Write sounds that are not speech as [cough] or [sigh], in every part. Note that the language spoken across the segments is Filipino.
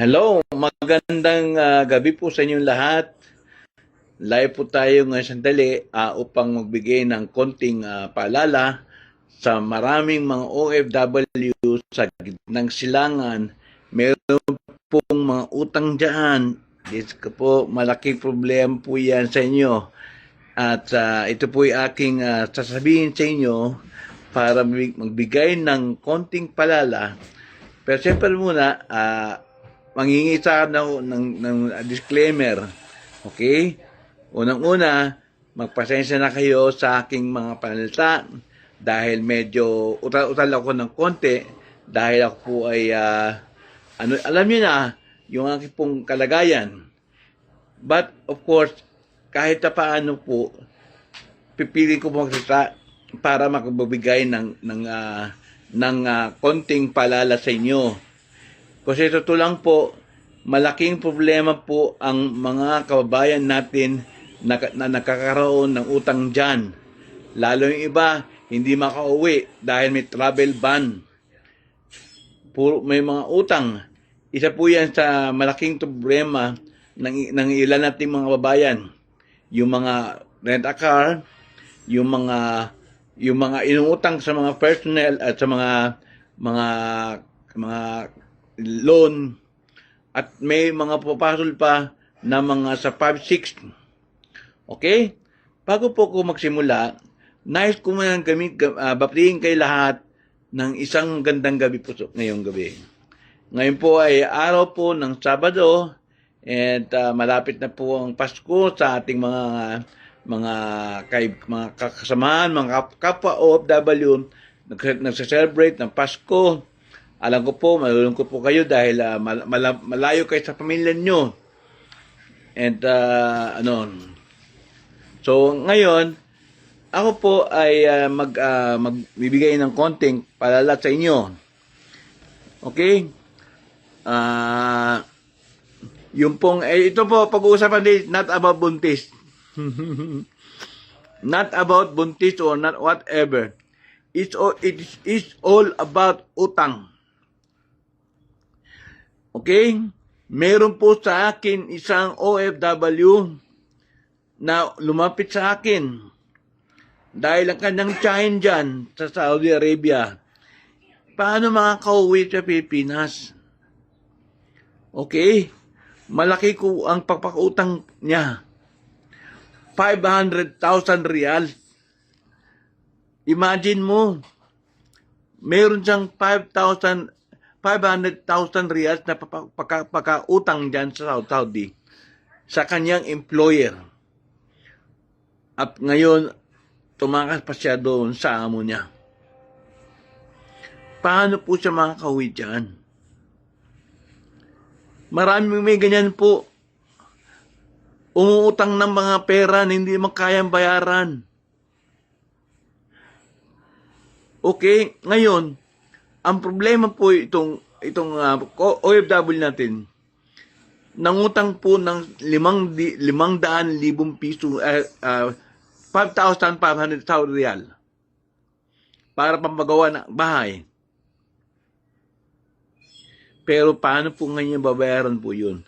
Hello, magandang ah, gabi po sa inyong lahat. Live po tayo ngayon sandali ah, upang magbigay ng konting ah, paalala sa maraming mga OFW sa gitnang silangan. Meron pong mga utang dyan. Ko po, malaking problema po yan sa inyo. At ah, ito po ay aking ah, sasabihin sa inyo para magbig- magbigay ng konting palala. Pero siyempre muna, ah, mangingi sa ng, ng, ng disclaimer. Okay? Unang-una, magpasensya na kayo sa aking mga panalita dahil medyo utal-utal ako ng konti dahil ako po ay ah, ano, alam niyo na yung aking pong kalagayan. But of course, kahit na paano po, pipili ko magsalita para makapagbigay ng ng ah, ng ah, konting palala sa inyo. Kasi totoo lang po, malaking problema po ang mga kababayan natin na, na nakakaroon ng utang dyan. Lalo yung iba, hindi makauwi dahil may travel ban. Puro, may mga utang. Isa po yan sa malaking problema ng, ng ilan nating mga babayan. Yung mga rent a car, yung mga yung mga inuutang sa mga personnel at sa mga mga mga loan at may mga papasol pa na mga sa 5-6. Okay? Bago po ko magsimula, nais ko muna kami uh, batiin kay lahat ng isang gandang gabi po ngayong gabi. Ngayon po ay araw po ng Sabado and uh, malapit na po ang Pasko sa ating mga mga kay mga kasamahan, mga kap- kapwa OFW nags- nagse-celebrate ng Pasko. Alam ko po, malulungkot po kayo dahil ah, mal- mala- malayo kayo sa pamilya nyo. And ah, ano, so ngayon, ako po ay ah, mag ah, magbibigay ng konting palala sa inyo. Okay? Ah, yung pong eh, ito po pag-uusapan din not about buntis. [laughs] not about buntis or not whatever. It's all, it is all about utang. Okay? Meron po sa akin isang OFW na lumapit sa akin dahil ang kanyang tiyahin dyan sa Saudi Arabia. Paano makakauwi sa Pilipinas? Okay? Malaki ko ang pagpakautang niya. 500,000 real. Imagine mo, meron siyang 5,000 500,000 reals na pakautang dyan sa Saudi sa kanyang employer. At ngayon, tumakas pa siya doon sa amo niya. Paano po siya makakauwi dyan? Maraming may ganyan po. Umuutang ng mga pera na hindi makayang bayaran. Okay, ngayon, ang problema po itong itong uh, OFW natin, nangutang po ng limang, di, limang daan libong piso, uh, uh, 5,500 Saudi real para pampagawa ng bahay. Pero paano po ngayon babayaran po yun?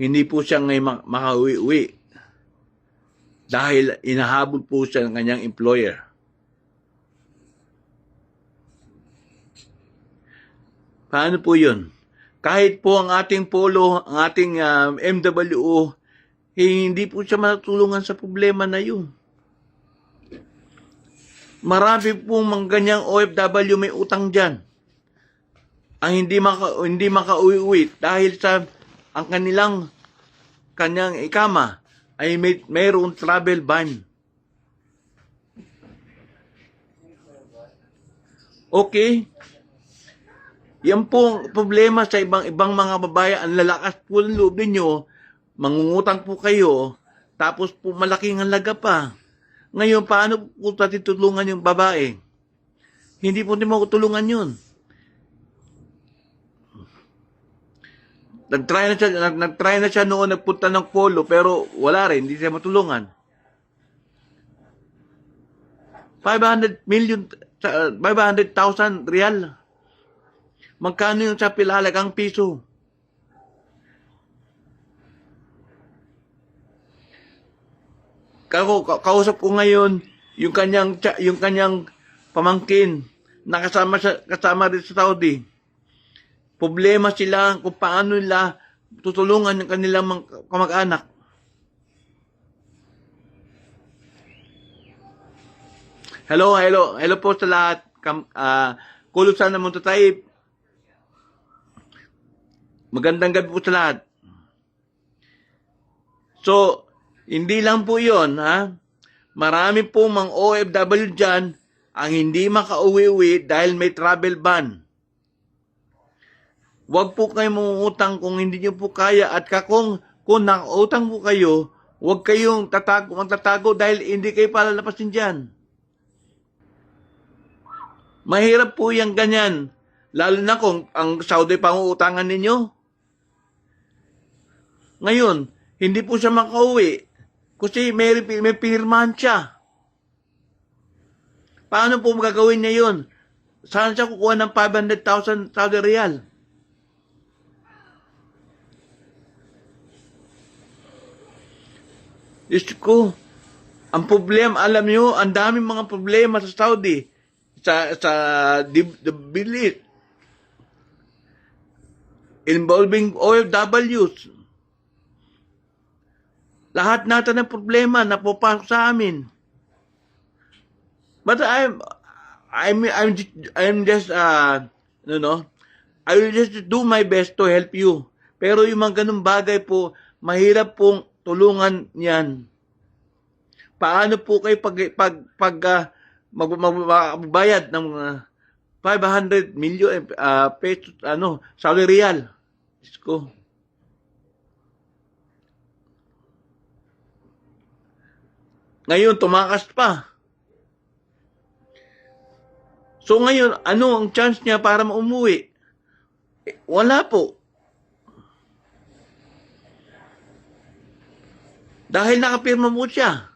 Hindi po siya ngayon mak- makauwi-uwi dahil inahabol po siya ng kanyang employer. Paano po yun? Kahit po ang ating polo, ang ating ah, MWO, eh, hindi po siya matulungan sa problema na yun. Marami pong mga ganyang OFW may utang dyan. Ang hindi maka hindi makauwi dahil sa ang kanilang kanyang ikama ay may mayroong travel ban. Okay? Yan po ang problema sa ibang ibang mga babae. Ang lalakas po ng loob ninyo, mangungutang po kayo, tapos po malaking halaga pa. Ngayon, paano po tatitulungan yung babae? Hindi po mo tulungan yun. Nag-try na siya, nag, nag-try na siya noon nagpunta ng polo pero wala rin, hindi siya matulungan. 500 million, 500,000 real. Magkano yung sa pilalagang piso? Kako, kausap ko ngayon yung kanyang yung kanyang pamangkin nakasama sa kasama rin sa Saudi. Problema sila kung paano nila tutulungan yung kanilang kamag-anak. Hello, hello, hello po sa lahat. Kam, ah, kulusan naman to tayo. Magandang gabi po sa lahat. So, hindi lang po yon ha? Marami po mga OFW dyan ang hindi makauwi-uwi dahil may travel ban. Huwag po kayo mangungutang kung hindi nyo po kaya at kakong kung nakautang po kayo, huwag kayong tatago, magtatago dahil hindi kayo palalapasin dyan. Mahirap po yung ganyan. Lalo na kung ang Saudi panguutangan ninyo. Ngayon, hindi po siya makauwi. Kasi may, may pirmahan siya. Paano po magagawin niya yun? Saan siya kukuha ng 500,000 Saudi Real? Diyos ko, ang problema, alam niyo, ang daming mga problema sa Saudi. Sa, sa the, the bilit. Involving OFWs. Lahat natin ng problema na pupasok sa amin. But I'm, I'm, I'm, I'm just, uh, you know, I will just do my best to help you. Pero yung mga ganung bagay po, mahirap pong tulungan yan. Paano po kayo pag, pag, pag uh, mag, mag, magbayad ng uh, 500 million uh, pesos, ano, Saudi Real? Diyos ko. Ngayon, tumakas pa. So ngayon, ano ang chance niya para maumuwi? Eh, wala po. Dahil nakapirma mo siya.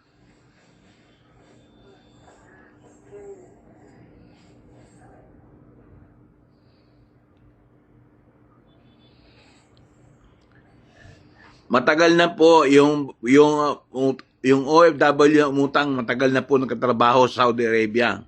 Matagal na po yung yung yung OFW na umutang, matagal na po nagkatrabaho sa Saudi Arabia.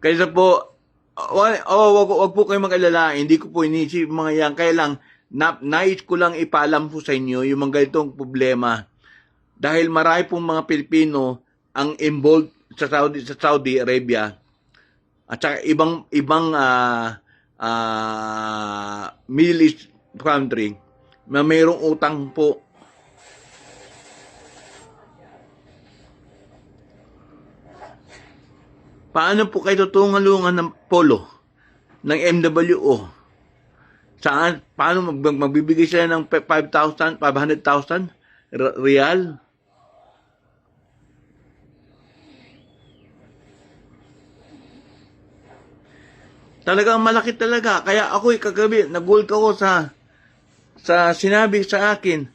Kaysa po, wag, oh, wag, wag po kayo mag-alala, hindi ko po inisip mga yan. Kaya lang, na, nais ko lang ipaalam po sa inyo yung mga ganitong problema. Dahil marami pong mga Pilipino ang involved sa Saudi sa Saudi Arabia at saka ibang ibang ah ah, Middle East country na mayroong utang po Paano po kayo tutulungan ng polo ng MWO? Saan? Paano mag, mag- magbibigay sila ng 5,000, 500,000 r- real? Talagang malaki talaga. Kaya ako kagabi, nag-gold ako sa sa sinabi sa akin,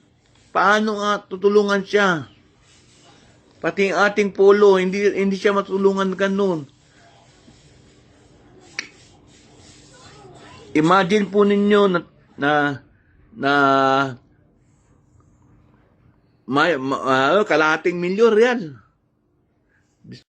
paano nga tutulungan siya? Pati ang ating polo, hindi hindi siya matulungan ganun. Imagine po ninyo na na na may, ma, ah, kalahating milyon real.